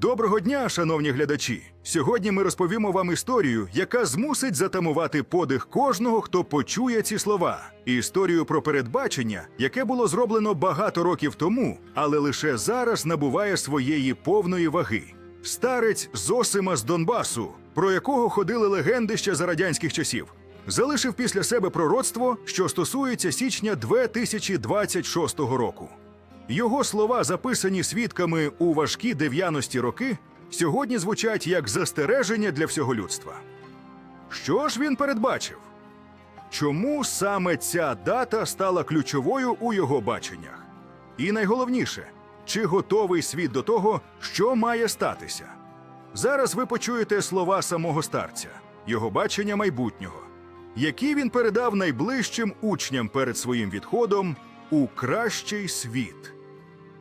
Доброго дня, шановні глядачі! Сьогодні ми розповімо вам історію, яка змусить затамувати подих кожного, хто почує ці слова. Історію про передбачення, яке було зроблено багато років тому, але лише зараз набуває своєї повної ваги. Старець Зосима з Донбасу, про якого ходили легенди ще за радянських часів, залишив після себе пророцтво, що стосується січня 2026 року. Його слова, записані свідками у важкі дев'яності роки, сьогодні звучать як застереження для всього людства. Що ж він передбачив? Чому саме ця дата стала ключовою у його баченнях? І найголовніше, чи готовий світ до того, що має статися? Зараз ви почуєте слова самого старця, його бачення майбутнього, які він передав найближчим учням перед своїм відходом у кращий світ.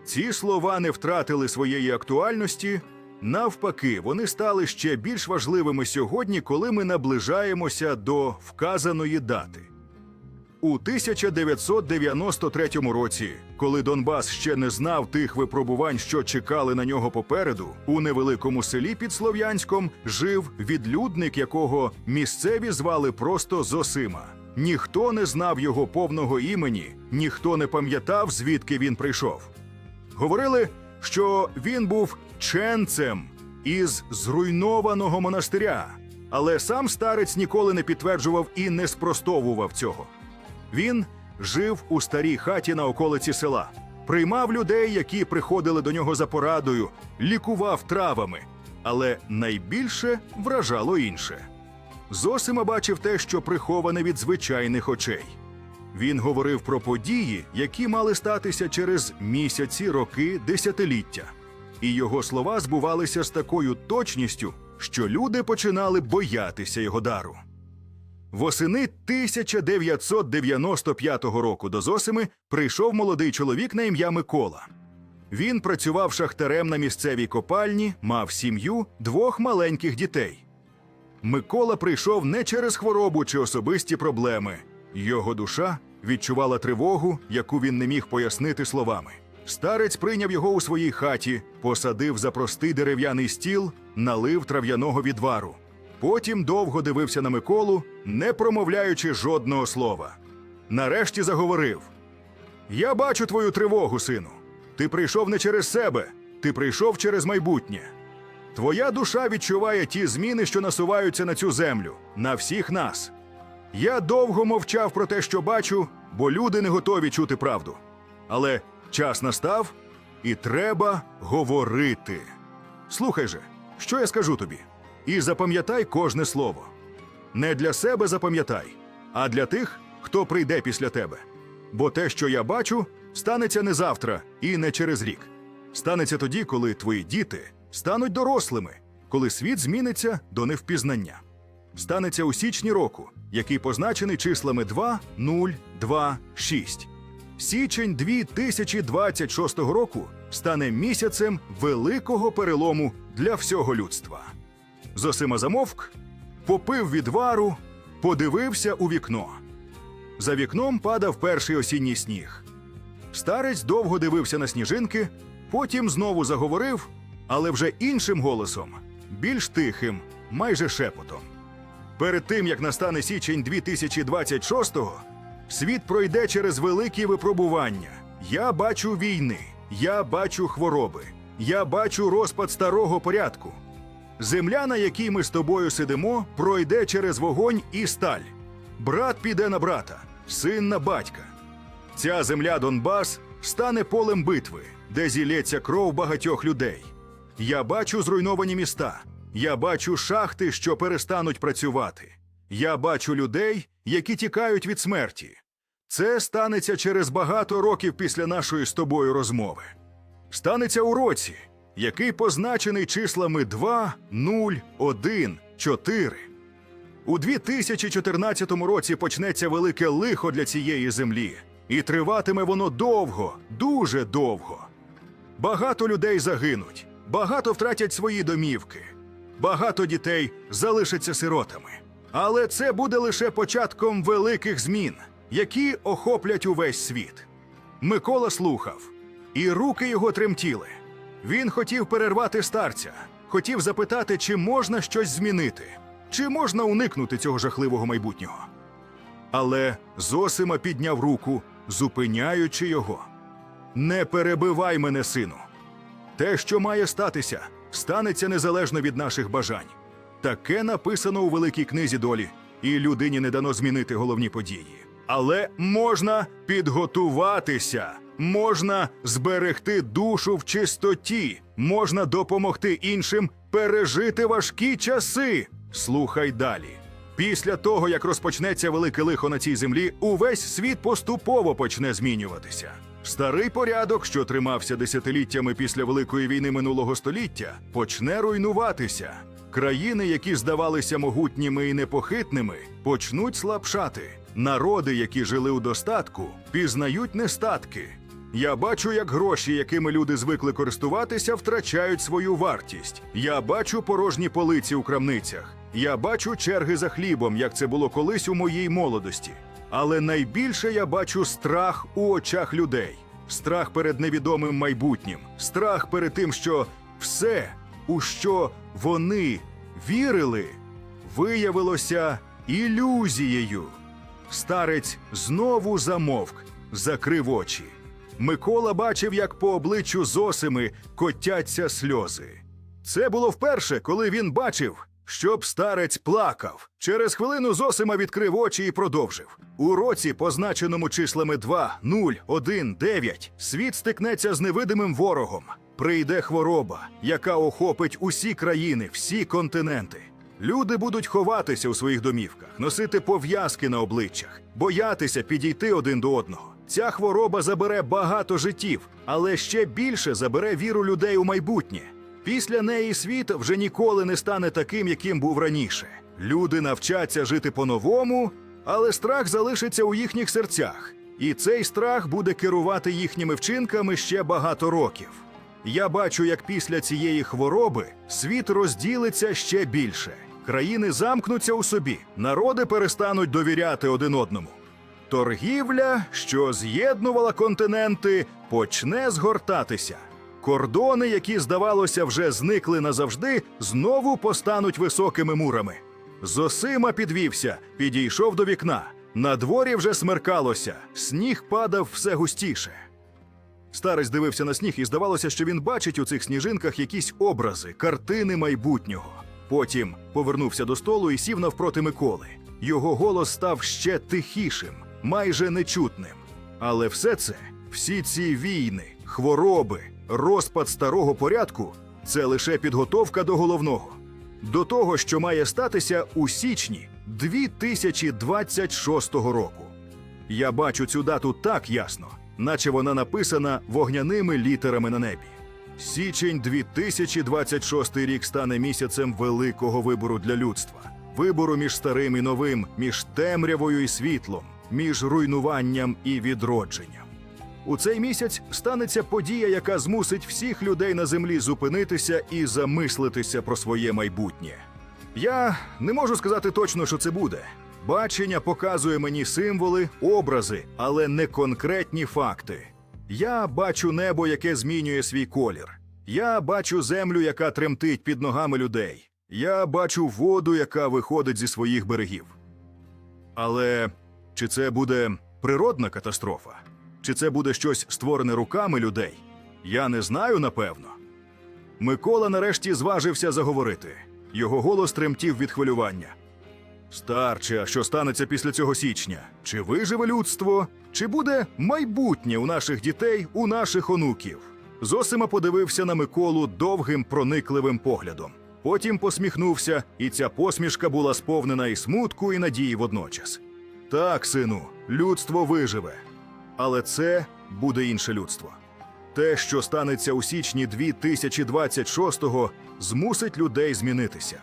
Ці слова не втратили своєї актуальності. Навпаки, вони стали ще більш важливими сьогодні, коли ми наближаємося до вказаної дати. У 1993 році, коли Донбас ще не знав тих випробувань, що чекали на нього попереду, у невеликому селі під Слов'янськом жив відлюдник, якого місцеві звали просто Зосима. Ніхто не знав його повного імені, ніхто не пам'ятав, звідки він прийшов. Говорили, що він був ченцем із зруйнованого монастиря, але сам старець ніколи не підтверджував і не спростовував цього. Він жив у старій хаті на околиці села, приймав людей, які приходили до нього за порадою, лікував травами, але найбільше вражало інше. Зосима бачив те, що приховане від звичайних очей. Він говорив про події, які мали статися через місяці, роки, десятиліття. І його слова збувалися з такою точністю, що люди починали боятися його дару. Восени 1995 року до Зосими прийшов молодий чоловік на ім'я Микола. Він працював шахтарем на місцевій копальні, мав сім'ю, двох маленьких дітей. Микола прийшов не через хворобу чи особисті проблеми. Його душа відчувала тривогу, яку він не міг пояснити словами. Старець прийняв його у своїй хаті, посадив за простий дерев'яний стіл, налив трав'яного відвару. Потім довго дивився на Миколу, не промовляючи жодного слова. Нарешті заговорив: Я бачу твою тривогу, сину. Ти прийшов не через себе, ти прийшов через майбутнє. Твоя душа відчуває ті зміни, що насуваються на цю землю, на всіх нас. Я довго мовчав про те, що бачу, бо люди не готові чути правду. Але час настав, і треба говорити. Слухай же, що я скажу тобі, і запам'ятай кожне слово. Не для себе запам'ятай, а для тих, хто прийде після тебе. Бо те, що я бачу, станеться не завтра і не через рік. Станеться тоді, коли твої діти стануть дорослими, коли світ зміниться до невпізнання. Станеться у січні року, який позначений числами 2, 0, 2, 6. Січень 2026 року стане місяцем великого перелому для всього людства. Зосима замовк, попив відвару, подивився у вікно. За вікном падав перший осінній сніг. Старець довго дивився на сніжинки, потім знову заговорив, але вже іншим голосом, більш тихим, майже шепотом. Перед тим як настане січень 2026-го, світ пройде через великі випробування. Я бачу війни, я бачу хвороби, я бачу розпад старого порядку. Земля, на якій ми з тобою сидимо, пройде через вогонь і сталь. Брат піде на брата, син на батька. Ця земля Донбас стане полем битви, де зілється кров багатьох людей. Я бачу зруйновані міста. Я бачу шахти, що перестануть працювати. Я бачу людей, які тікають від смерті. Це станеться через багато років після нашої з тобою розмови. Станеться у році, який позначений числами 2, 0, 1, 4. У 2014 році почнеться велике лихо для цієї землі, і триватиме воно довго, дуже довго. Багато людей загинуть, багато втратять свої домівки, багато дітей залишаться сиротами. Але це буде лише початком великих змін, які охоплять увесь світ. Микола слухав, і руки його тремтіли. Він хотів перервати старця, хотів запитати, чи можна щось змінити, чи можна уникнути цього жахливого майбутнього. Але Зосима підняв руку, зупиняючи його. Не перебивай мене, сину. Те, що має статися, станеться незалежно від наших бажань. Таке написано у великій книзі долі, і людині не дано змінити головні події. Але можна підготуватися, можна зберегти душу в чистоті, можна допомогти іншим пережити важкі часи. Слухай далі. Після того, як розпочнеться велике лихо на цій землі, увесь світ поступово почне змінюватися. Старий порядок, що тримався десятиліттями після Великої війни минулого століття, почне руйнуватися. Країни, які здавалися могутніми і непохитними, почнуть слабшати. Народи, які жили у достатку, пізнають нестатки. Я бачу, як гроші, якими люди звикли користуватися, втрачають свою вартість. Я бачу порожні полиці у крамницях. Я бачу черги за хлібом, як це було колись у моїй молодості. Але найбільше я бачу страх у очах людей, страх перед невідомим майбутнім, страх перед тим, що все, у що вони вірили, виявилося ілюзією. Старець знову замовк, закрив очі. Микола бачив, як по обличчю Зосими котяться сльози. Це було вперше, коли він бачив, щоб старець плакав. Через хвилину Зосима відкрив очі і продовжив. У році, позначеному числами 2, 0, 1, 9, світ стикнеться з невидимим ворогом. Прийде хвороба, яка охопить усі країни, всі континенти. Люди будуть ховатися у своїх домівках, носити пов'язки на обличчях, боятися підійти один до одного. Ця хвороба забере багато життів, але ще більше забере віру людей у майбутнє. Після неї світ вже ніколи не стане таким, яким був раніше. Люди навчаться жити по-новому, але страх залишиться у їхніх серцях, і цей страх буде керувати їхніми вчинками ще багато років. Я бачу, як після цієї хвороби світ розділиться ще більше. Країни замкнуться у собі, народи перестануть довіряти один одному. Торгівля, що з'єднувала континенти, почне згортатися. Кордони, які, здавалося, вже зникли назавжди, знову постануть високими мурами. Зосима підвівся, підійшов до вікна. На дворі вже смеркалося, сніг падав все густіше. Старець дивився на сніг, і здавалося, що він бачить у цих сніжинках якісь образи, картини майбутнього. Потім повернувся до столу і сів навпроти Миколи. Його голос став ще тихішим, майже нечутним. Але все це, всі ці війни, хвороби, розпад старого порядку це лише підготовка до головного, до того, що має статися у січні 2026 року. Я бачу цю дату так ясно, наче вона написана вогняними літерами на небі. Січень 2026 рік стане місяцем великого вибору для людства, вибору між старим і новим, між темрявою і світлом, між руйнуванням і відродженням. У цей місяць станеться подія, яка змусить всіх людей на землі зупинитися і замислитися про своє майбутнє. Я не можу сказати точно, що це буде. Бачення показує мені символи, образи, але не конкретні факти. Я бачу небо, яке змінює свій колір. Я бачу землю, яка тремтить під ногами людей. Я бачу воду, яка виходить зі своїх берегів. Але чи це буде природна катастрофа? Чи це буде щось створене руками людей? Я не знаю, напевно. Микола нарешті зважився заговорити. Його голос тремтів від хвилювання. Старче, а що станеться після цього січня? Чи виживе людство? Чи буде майбутнє у наших дітей, у наших онуків? Зосима подивився на Миколу довгим проникливим поглядом. Потім посміхнувся, і ця посмішка була сповнена і смутку, і надії водночас. Так, сину, людство виживе. Але це буде інше людство. Те, що станеться у січні 2026-го, змусить людей змінитися.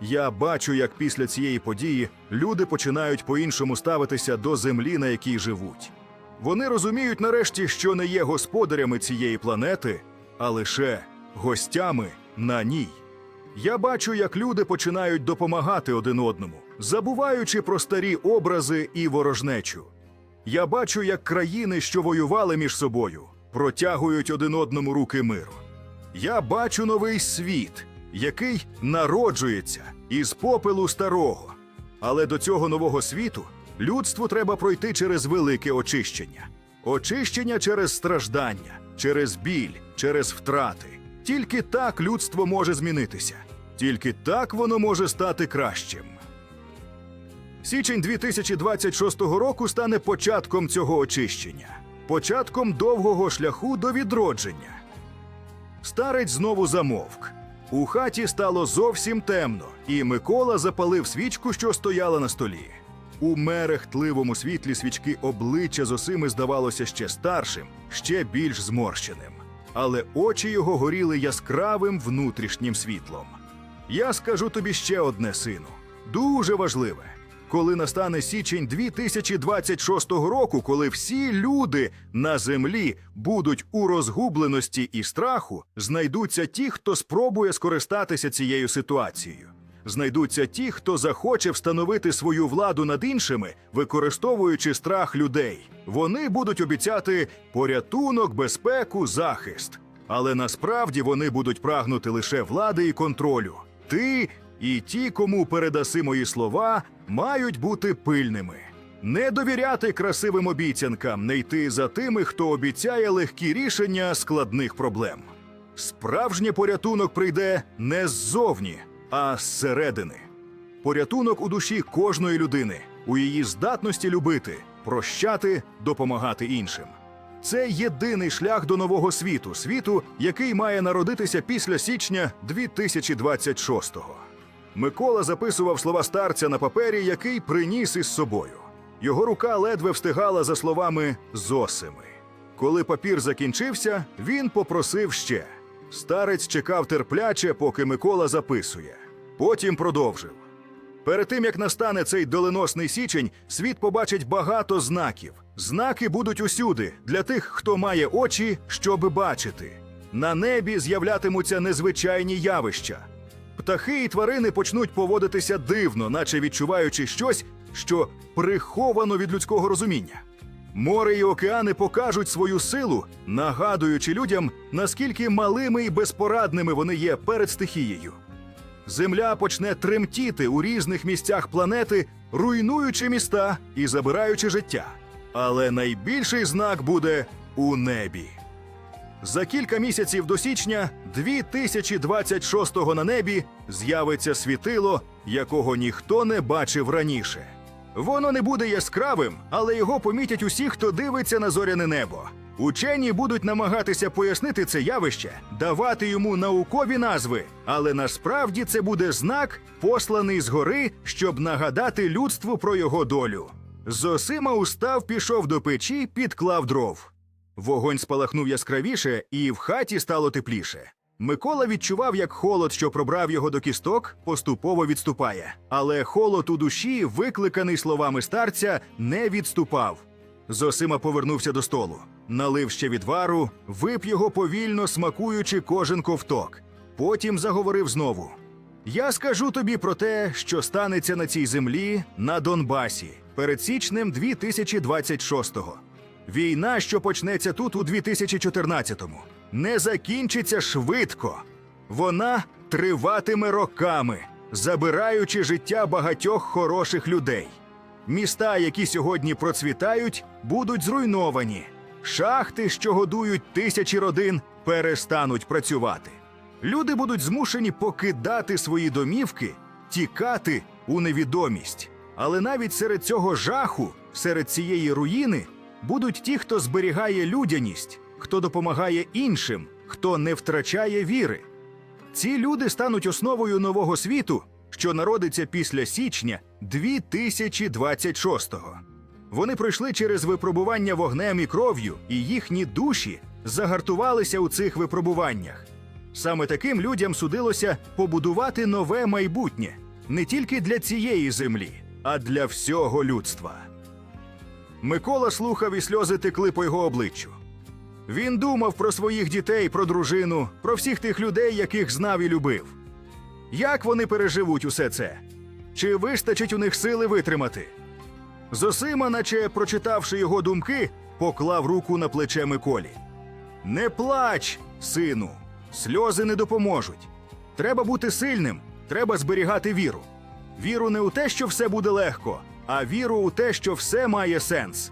Я бачу, як після цієї події люди починають по-іншому ставитися до землі, на якій живуть. Вони розуміють нарешті, що не є господарями цієї планети, а лише гостями на ній. Я бачу, як люди починають допомагати один одному, забуваючи про старі образи і ворожнечу. Я бачу, як країни, що воювали між собою, протягують один одному руки миру. Я бачу новий світ, який народжується із попелу старого. Але до цього нового світу людству треба пройти через велике очищення. Очищення через страждання, через біль, через втрати. Тільки так людство може змінитися. Тільки так воно може стати кращим. Січень 2026 року стане початком цього очищення, початком довгого шляху до відродження. Старець знову замовк. У хаті стало зовсім темно, і Микола запалив свічку, що стояла на столі. У мерехтливому світлі свічки обличчя Зосими здавалося ще старшим, ще більш зморщеним. Але очі його горіли яскравим внутрішнім світлом. Я скажу тобі ще одне, сину, дуже важливе. Коли настане січень 2026 року, коли всі люди на землі будуть у розгубленості і страху, знайдуться ті, хто спробує скористатися цією ситуацією. Знайдуться ті, хто захоче встановити свою владу над іншими, використовуючи страх людей. Вони будуть обіцяти порятунок, безпеку, захист. Але насправді вони будуть прагнути лише влади і контролю. Ти і ті, кому передаси мої слова, мають бути пильними. Не довіряти красивим обіцянкам, не йти за тими, хто обіцяє легкі рішення складних проблем. Справжній порятунок прийде не ззовні, а зсередини. Порятунок у душі кожної людини, у її здатності любити, прощати, допомагати іншим. Це єдиний шлях до нового світу, світу, який має народитися після січня 2026-го. Микола записував слова старця на папері, який приніс із собою. Його рука ледве встигала за словами Зосими. Коли папір закінчився, він попросив ще. Старець чекав терпляче, поки Микола записує. Потім продовжив. Перед тим як настане цей доленосний січень, світ побачить багато знаків. Знаки будуть усюди для тих, хто має очі, щоб бачити. На небі з'являтимуться незвичайні явища. Птахи і тварини почнуть поводитися дивно, наче відчуваючи щось, що приховано від людського розуміння. Море і океани покажуть свою силу, нагадуючи людям, наскільки малими і безпорадними вони є перед стихією. Земля почне тремтіти у різних місцях планети, руйнуючи міста і забираючи життя. Але найбільший знак буде у небі. За кілька місяців до січня 2026-го на небі з'явиться світило, якого ніхто не бачив раніше. Воно не буде яскравим, але його помітять усі, хто дивиться на зоряне небо. Учені будуть намагатися пояснити це явище, давати йому наукові назви, але насправді це буде знак, посланий згори, щоб нагадати людству про його долю. Зосима устав, пішов до печі, підклав дров. Вогонь спалахнув яскравіше, і в хаті стало тепліше. Микола відчував, як холод, що пробрав його до кісток, поступово відступає. Але холод у душі, викликаний словами старця, не відступав. Зосима повернувся до столу, налив ще відвару, вип його повільно, смакуючи кожен ковток. Потім заговорив знову: Я скажу тобі про те, що станеться на цій землі на Донбасі перед січнем 2026-го. Війна, що почнеться тут у 2014-му, не закінчиться швидко. Вона триватиме роками, забираючи життя багатьох хороших людей. Міста, які сьогодні процвітають, будуть зруйновані. Шахти, що годують тисячі родин, перестануть працювати. Люди будуть змушені покидати свої домівки, тікати у невідомість. Але навіть серед цього жаху, серед цієї руїни, будуть ті, хто зберігає людяність, хто допомагає іншим, хто не втрачає віри. Ці люди стануть основою нового світу, що народиться після січня 2026-го. Вони пройшли через випробування вогнем і кров'ю, і їхні душі загартувалися у цих випробуваннях. Саме таким людям судилося побудувати нове майбутнє не тільки для цієї землі, а для всього людства. Микола слухав і сльози текли по його обличчю. Він думав про своїх дітей, про дружину, про всіх тих людей, яких знав і любив. Як вони переживуть усе це? Чи вистачить у них сили витримати? Зосима, наче прочитавши його думки, поклав руку на плече Миколі. Не плач, сину, Сльози не допоможуть. Треба бути сильним, треба зберігати віру. Віру не у те, що все буде легко, а віру у те, що все має сенс.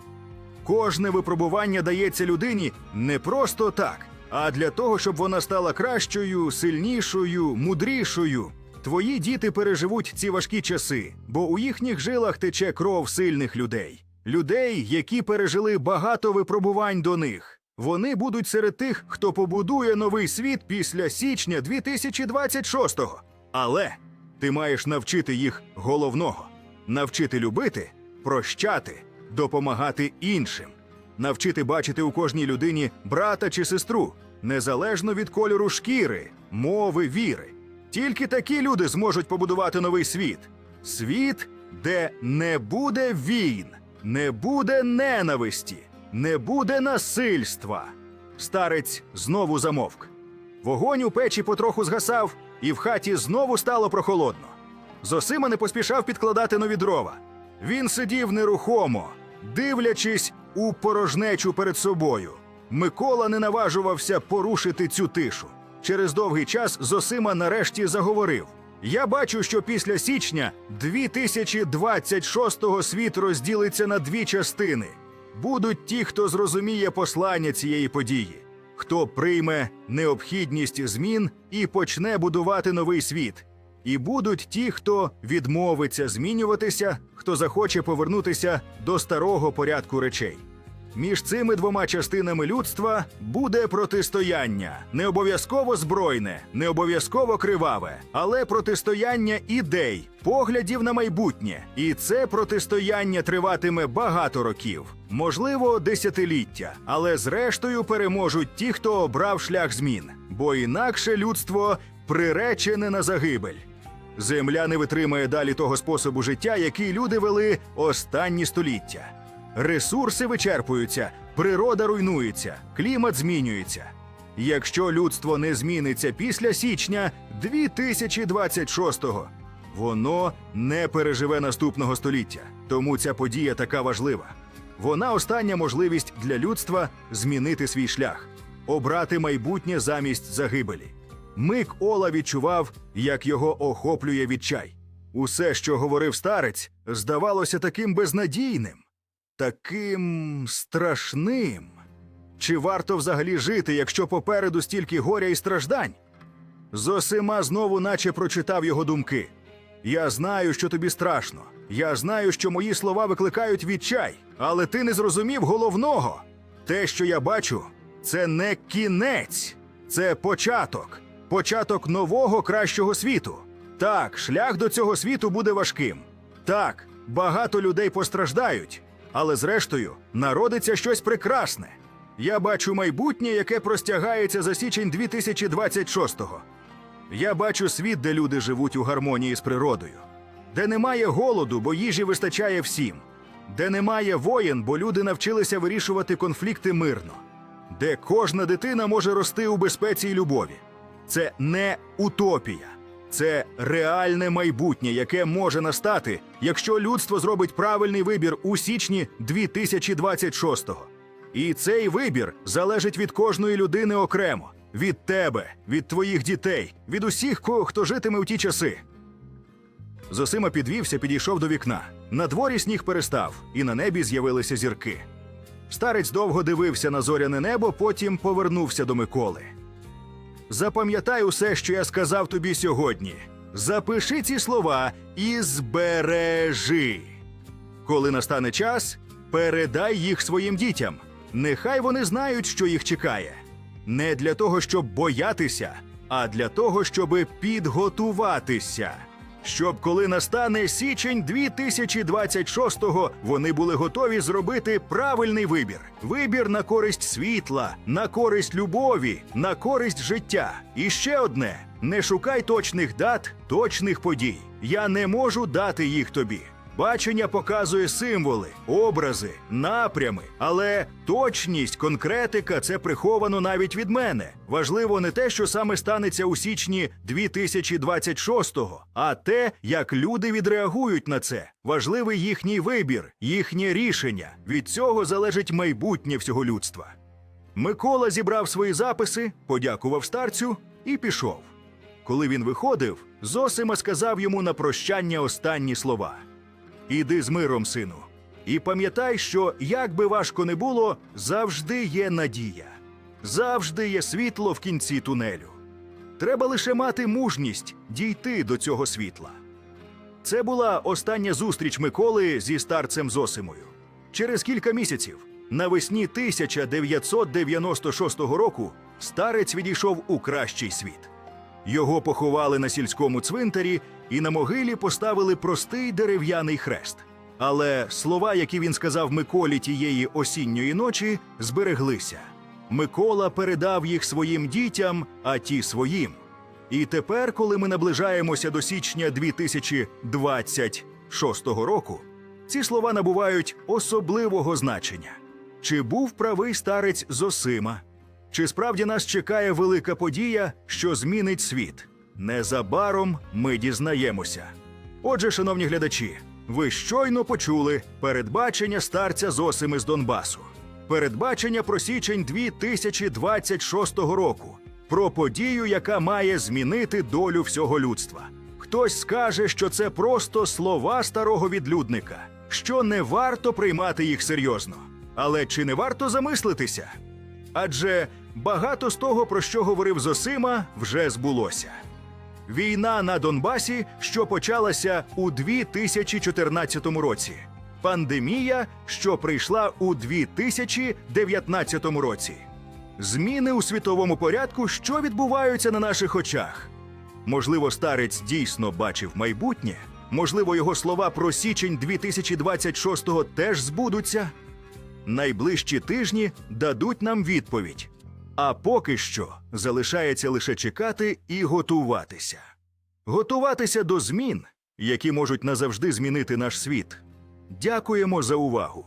Кожне випробування дається людині не просто так, а для того, щоб вона стала кращою, сильнішою, мудрішою. Твої діти переживуть ці важкі часи, бо у їхніх жилах тече кров сильних людей, людей, які пережили багато випробувань до них. Вони будуть серед тих, хто побудує новий світ після січня 2026-го. Але ти маєш навчити їх головного навчити любити, прощати, допомагати іншим, навчити бачити у кожній людині брата чи сестру, незалежно від кольору шкіри, мови, віри. Тільки такі люди зможуть побудувати новий світ. Світ, де не буде війн, не буде ненависті, не буде насильства. Старець знову замовк. Вогонь у печі потроху згасав, і в хаті знову стало прохолодно. Зосима не поспішав підкладати нові дрова. Він сидів нерухомо, дивлячись у порожнечу перед собою. Микола не наважувався порушити цю тишу. Через довгий час Зосима нарешті заговорив: Я бачу, що після січня 2026-го світ розділиться на дві частини. Будуть ті, хто зрозуміє послання цієї події, хто прийме необхідність змін і почне будувати новий світ. І будуть ті, хто відмовиться змінюватися, хто захоче повернутися до старого порядку речей. Між цими двома частинами людства буде протистояння, не обов'язково збройне, не обов'язково криваве, але протистояння ідей, поглядів на майбутнє. І це протистояння триватиме багато років, можливо, десятиліття. Але зрештою переможуть ті, хто обрав шлях змін, бо інакше людство приречене на загибель. Земля не витримає далі того способу життя, який люди вели останні століття. Ресурси вичерпуються, природа руйнується, клімат змінюється. Якщо людство не зміниться після січня 2026-го, воно не переживе наступного століття. Тому ця подія така важлива. Вона остання можливість для людства змінити свій шлях, обрати майбутнє замість загибелі. Мик Ола відчував, як його охоплює відчай. Усе, що говорив старець, здавалося таким безнадійним, таким страшним. Чи варто взагалі жити, якщо попереду стільки горя і страждань? Зосима знову наче прочитав його думки. Я знаю, що тобі страшно. Я знаю, що мої слова викликають відчай, але ти не зрозумів головного. Те, що я бачу, це не кінець, це початок, початок нового кращого світу. Так, шлях до цього світу буде важким. Так, багато людей постраждають, але зрештою народиться щось прекрасне. Я бачу майбутнє, яке простягається за січень 2026-го. Я бачу світ, де люди живуть у гармонії з природою, де немає голоду, бо їжі вистачає всім, де немає воєн, бо люди навчилися вирішувати конфлікти мирно, де кожна дитина може рости у безпеці і любові. Це не утопія, це реальне майбутнє, яке може настати, якщо людство зробить правильний вибір у січні 2026-го. І цей вибір залежить від кожної людини окремо, від тебе, від твоїх дітей, від усіх, кого хто житиме у ті часи. Зосима підвівся, підійшов до вікна. На дворі сніг перестав, і на небі з'явилися зірки. Старець довго дивився на зоряне небо, потім повернувся до Миколи. Запам'ятай усе, що я сказав тобі сьогодні. Запиши ці слова і збережи. Коли настане час, передай їх своїм дітям. Нехай вони знають, що їх чекає. Не для того, щоб боятися, а для того, щоб підготуватися. Щоб коли настане січень 2026-го, вони були готові зробити правильний вибір: вибір на користь світла, на користь любові, на користь життя. І ще одне: не шукай точних дат, точних подій. Я не можу дати їх тобі. Бачення показує символи, образи, напрями, але точність, конкретика це приховано навіть від мене. Важливо не те, що саме станеться у січні 2026-го, а те, як люди відреагують на це. Важливий їхній вибір, їхнє рішення. Від цього залежить майбутнє всього людства. Микола зібрав свої записи, подякував старцю і пішов. Коли він виходив, Зосима сказав йому на прощання останні слова: Іди з миром, сину, і пам'ятай, що як би важко не було, завжди є надія, завжди є світло в кінці тунелю. Треба лише мати мужність дійти до цього світла. Це була остання зустріч Миколи зі старцем Зосимою. Через кілька місяців, навесні 1996 року, старець відійшов у кращий світ. Його поховали на сільському цвинтарі і на могилі поставили простий дерев'яний хрест. Але слова, які він сказав Миколі тієї осінньої ночі, збереглися. Микола передав їх своїм дітям, а ті своїм. І тепер, коли ми наближаємося до січня 2026 року, ці слова набувають особливого значення. Чи був правий старець Зосима? Чи справді нас чекає велика подія, що змінить світ? Незабаром ми дізнаємося. Отже, шановні глядачі, ви щойно почули передбачення старця Зосими з Донбасу, передбачення про січень 2026 року, про подію, яка має змінити долю всього людства. Хтось скаже, що це просто слова старого відлюдника, що не варто приймати їх серйозно. Але чи не варто замислитися? Адже багато з того, про що говорив Зосима, вже збулося. Війна на Донбасі, що почалася у 2014 році, пандемія, що прийшла у 2019 році, зміни у світовому порядку, що відбуваються на наших очах. Можливо, старець дійсно бачив майбутнє. Можливо, його слова про січень 2026-го теж збудуться. Найближчі тижні дадуть нам відповідь. А поки що залишається лише чекати і готуватися. Готуватися до змін, які можуть назавжди змінити наш світ. Дякуємо за увагу.